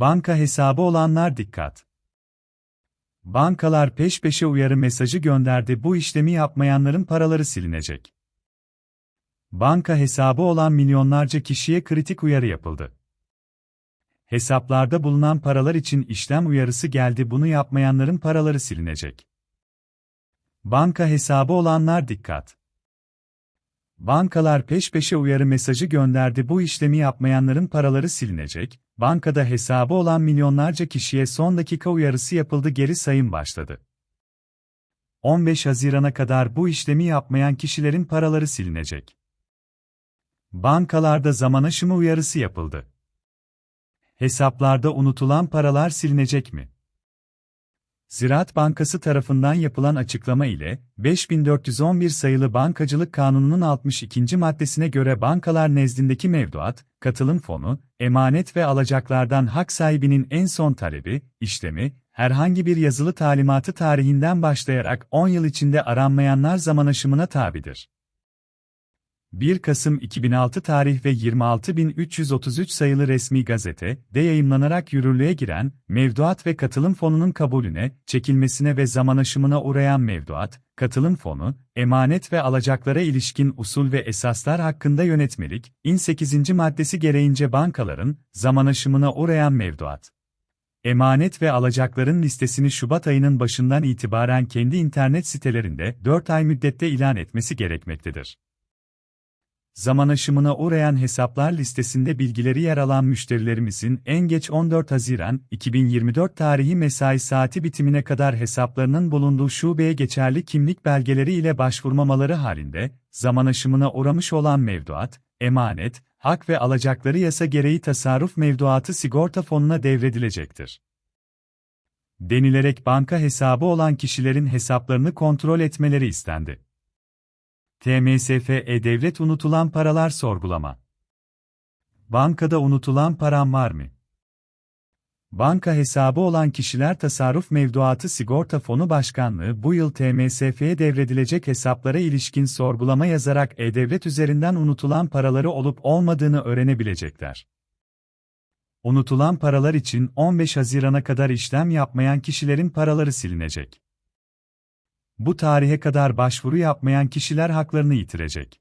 Banka hesabı olanlar dikkat. Bankalar peş peşe uyarı mesajı gönderdi bu işlemi yapmayanların paraları silinecek. Banka hesabı olan milyonlarca kişiye kritik uyarı yapıldı. Hesaplarda bulunan paralar için işlem uyarısı geldi bunu yapmayanların paraları silinecek. Banka hesabı olanlar dikkat. Bankalar peş peşe uyarı mesajı gönderdi bu işlemi yapmayanların paraları silinecek, bankada hesabı olan milyonlarca kişiye son dakika uyarısı yapıldı geri sayım başladı. 15 Haziran'a kadar bu işlemi yapmayan kişilerin paraları silinecek. Bankalarda zaman aşımı uyarısı yapıldı. Hesaplarda unutulan paralar silinecek mi? Ziraat Bankası tarafından yapılan açıklama ile, 5411 sayılı Bankacılık Kanunu'nun 62. maddesine göre bankalar nezdindeki mevduat, katılım fonu, emanet ve alacaklardan hak sahibinin en son talebi, işlemi, herhangi bir yazılı talimatı tarihinden başlayarak 10 yıl içinde aranmayanlar zaman aşımına tabidir. 1 Kasım 2006 tarih ve 26333 sayılı resmi gazete de yayımlanarak yürürlüğe giren mevduat ve katılım fonunun kabulüne, çekilmesine ve zaman aşımına uğrayan mevduat, katılım fonu, emanet ve alacaklara ilişkin usul ve esaslar hakkında yönetmelik, in 8. maddesi gereğince bankaların zaman aşımına uğrayan mevduat Emanet ve alacakların listesini Şubat ayının başından itibaren kendi internet sitelerinde 4 ay müddette ilan etmesi gerekmektedir zaman aşımına uğrayan hesaplar listesinde bilgileri yer alan müşterilerimizin en geç 14 Haziran 2024 tarihi mesai saati bitimine kadar hesaplarının bulunduğu şubeye geçerli kimlik belgeleri ile başvurmamaları halinde, zaman aşımına uğramış olan mevduat, emanet, hak ve alacakları yasa gereği tasarruf mevduatı sigorta fonuna devredilecektir. Denilerek banka hesabı olan kişilerin hesaplarını kontrol etmeleri istendi. TMSF E-Devlet unutulan paralar sorgulama. Bankada unutulan param var mı? Banka hesabı olan kişiler Tasarruf Mevduatı Sigorta Fonu Başkanlığı bu yıl TMSF'ye devredilecek hesaplara ilişkin sorgulama yazarak E-Devlet üzerinden unutulan paraları olup olmadığını öğrenebilecekler. Unutulan paralar için 15 Haziran'a kadar işlem yapmayan kişilerin paraları silinecek bu tarihe kadar başvuru yapmayan kişiler haklarını yitirecek.